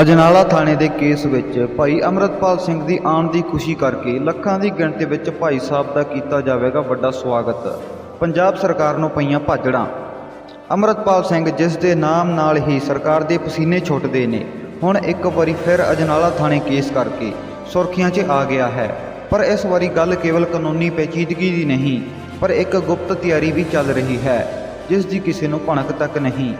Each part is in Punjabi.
ਅਜਨਾਲਾ ਥਾਣੇ ਦੇ ਕੇਸ ਵਿੱਚ ਭਾਈ ਅਮਰਤਪਾਲ ਸਿੰਘ ਦੀ ਆਉਣ ਦੀ ਖੁਸ਼ੀ ਕਰਕੇ ਲੱਖਾਂ ਦੀ ਗਿਣਤੀ ਵਿੱਚ ਭਾਈ ਸਾਹਿਬ ਦਾ ਕੀਤਾ ਜਾਵੇਗਾ ਵੱਡਾ ਸਵਾਗਤ। ਪੰਜਾਬ ਸਰਕਾਰ ਨੂੰ ਪਈਆਂ ਭਾਜੜਾਂ। ਅਮਰਤਪਾਲ ਸਿੰਘ ਜਿਸ ਦੇ ਨਾਮ ਨਾਲ ਹੀ ਸਰਕਾਰ ਦੇ ਪਸੀਨੇ ਛੁੱਟਦੇ ਨੇ, ਹੁਣ ਇੱਕ ਵਾਰੀ ਫਿਰ ਅਜਨਾਲਾ ਥਾਣੇ ਕੇਸ ਕਰਕੇ ਸੁਰਖੀਆਂ 'ਚ ਆ ਗਿਆ ਹੈ। ਪਰ ਇਸ ਵਾਰੀ ਗੱਲ ਕੇਵਲ ਕਾਨੂੰਨੀ ਪੇਚੀਦਗੀ ਦੀ ਨਹੀਂ, ਪਰ ਇੱਕ ਗੁਪਤ ਤਿਆਰੀ ਵੀ ਚੱਲ ਰਹੀ ਹੈ, ਜਿਸ ਦੀ ਕਿਸੇ ਨੂੰ ਭਣਕ ਤੱਕ ਨਹੀਂ।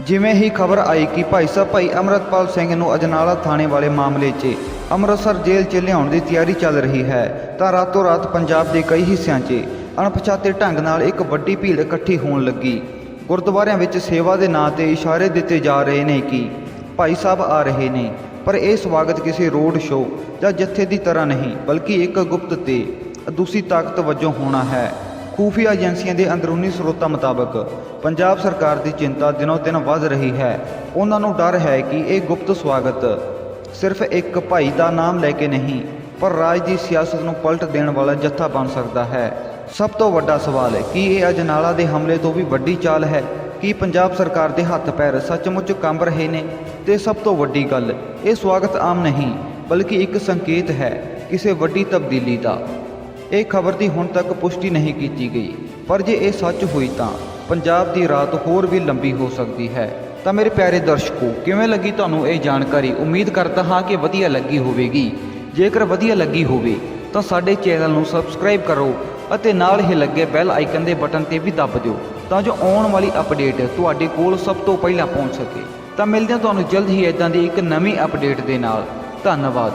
ਜਿਵੇਂ ਹੀ ਖਬਰ ਆਈ ਕਿ ਭਾਈ ਸਾਹਿਬ ਭਾਈ ਅਮਰਤਪਾਲ ਸਿੰਘ ਨੂੰ ਅਜਨਾਲਾ ਥਾਣੇ ਵਾਲੇ ਮਾਮਲੇ 'ਚ ਅੰਮ੍ਰਿਤਸਰ ਜੇਲ੍ਹ 'ਚ ਲਿਆਉਣ ਦੀ ਤਿਆਰੀ ਚੱਲ ਰਹੀ ਹੈ, ਤਾਂ ਰਾਤੋਂ ਰਾਤ ਪੰਜਾਬ ਦੇ ਕਈ ਹਿੱਸਿਆਂ 'ਚ ਅਣਪਛਾਤੇ ਢੰਗ ਨਾਲ ਇੱਕ ਵੱਡੀ ਭੀੜ ਇਕੱਠੀ ਹੋਣ ਲੱਗੀ। ਗੁਰਦੁਆਰਿਆਂ ਵਿੱਚ ਸੇਵਾ ਦੇ ਨਾਂ ਤੇ ਇਸ਼ਾਰੇ ਦਿੱਤੇ ਜਾ ਰਹੇ ਨੇ ਕਿ ਭਾਈ ਸਾਹਿਬ ਆ ਰਹੇ ਨੇ, ਪਰ ਇਹ ਸਵਾਗਤ ਕਿਸੇ ਰੋਡ ਸ਼ੋਅ ਜਾਂ ਜੱਥੇ ਦੀ ਤਰ੍ਹਾਂ ਨਹੀਂ, ਬਲਕਿ ਇੱਕ ਗੁਪਤ ਤੇ ਅਦੂਸੀ ਤਾਕਤ ਵਜੋਂ ਹੋਣਾ ਹੈ। ਖੂਫੀਆ ਏਜੰਸੀਆਂ ਦੇ ਅੰਦਰੂਨੀ ਸਰੋਤਾਂ ਮੁਤਾਬਕ ਪੰਜਾਬ ਸਰਕਾਰ ਦੀ ਚਿੰਤਾ ਦਿਨੋ ਦਿਨ ਵੱਧ ਰਹੀ ਹੈ। ਉਹਨਾਂ ਨੂੰ ਡਰ ਹੈ ਕਿ ਇਹ ਗੁਪਤ ਸਵਾਗਤ ਸਿਰਫ ਇੱਕ ਭਾਈ ਦਾ ਨਾਮ ਲੈ ਕੇ ਨਹੀਂ, ਪਰ ਰਾਜ ਦੀ ਸਿਆਸਤ ਨੂੰ ਪਲਟ ਦੇਣ ਵਾਲਾ ਜੱਥਾ ਬਣ ਸਕਦਾ ਹੈ। ਸਭ ਤੋਂ ਵੱਡਾ ਸਵਾਲ ਹੈ ਕਿ ਇਹ ਅਜਨਾਲਾ ਦੇ ਹਮਲੇ ਤੋਂ ਵੀ ਵੱਡੀ ਚਾਲ ਹੈ ਕਿ ਪੰਜਾਬ ਸਰਕਾਰ ਦੇ ਹੱਥ ਪੈਰ ਸੱਚਮੁੱਚ ਕੰਬ ਰਹੇ ਨੇ? ਤੇ ਸਭ ਤੋਂ ਵੱਡੀ ਗੱਲ, ਇਹ ਸਵਾਗਤ ਆਮ ਨਹੀਂ, ਬਲਕਿ ਇੱਕ ਸੰਕੇਤ ਹੈ ਕਿਸੇ ਵੱਡੀ ਤਬਦੀਲੀ ਦਾ। ਇਹ ਖਬਰ ਦੀ ਹੁਣ ਤੱਕ ਪੁਸ਼ਟੀ ਨਹੀਂ ਕੀਤੀ ਗਈ। ਪਰ ਜੇ ਇਹ ਸੱਚ ਹੋਈ ਤਾਂ ਪੰਜਾਬ ਦੀ ਰਾਤ ਹੋਰ ਵੀ ਲੰਬੀ ਹੋ ਸਕਦੀ ਹੈ। ਤਾਂ ਮੇਰੇ ਪਿਆਰੇ ਦਰਸ਼ਕੋ, ਕਿਵੇਂ ਲੱਗੀ ਤੁਹਾਨੂੰ ਇਹ ਜਾਣਕਾਰੀ? ਉਮੀਦ ਕਰਦਾ ਹਾਂ ਕਿ ਵਧੀਆ ਲੱਗੀ ਹੋਵੇਗੀ। ਜੇਕਰ ਵਧੀਆ ਲੱਗੀ ਹੋਵੇ, ਤਾਂ ਸਾਡੇ ਚੈਨਲ ਨੂੰ ਸਬਸਕ੍ਰਾਈਬ ਕਰੋ ਅਤੇ ਨਾਲ ਹੀ ਲੱਗੇ ਬੈਲ ਆਈਕਨ ਦੇ ਬਟਨ ਤੇ ਵੀ ਦੱਬ ਦਿਓ, ਤਾਂ ਜੋ ਆਉਣ ਵਾਲੀ ਅਪਡੇਟ ਤੁਹਾਡੇ ਕੋਲ ਸਭ ਤੋਂ ਪਹਿਲਾਂ ਪਹੁੰਚ ਸਕੇ। ਤਾਂ ਮਿਲਦੇ ਹਾਂ ਤੁਹਾਨੂੰ ਜਲਦ ਹੀ ਇਦਾਂ ਦੀ ਇੱਕ ਨਵੀਂ ਅਪਡੇਟ ਦੇ ਨਾਲ। ਧੰਨਵਾਦ।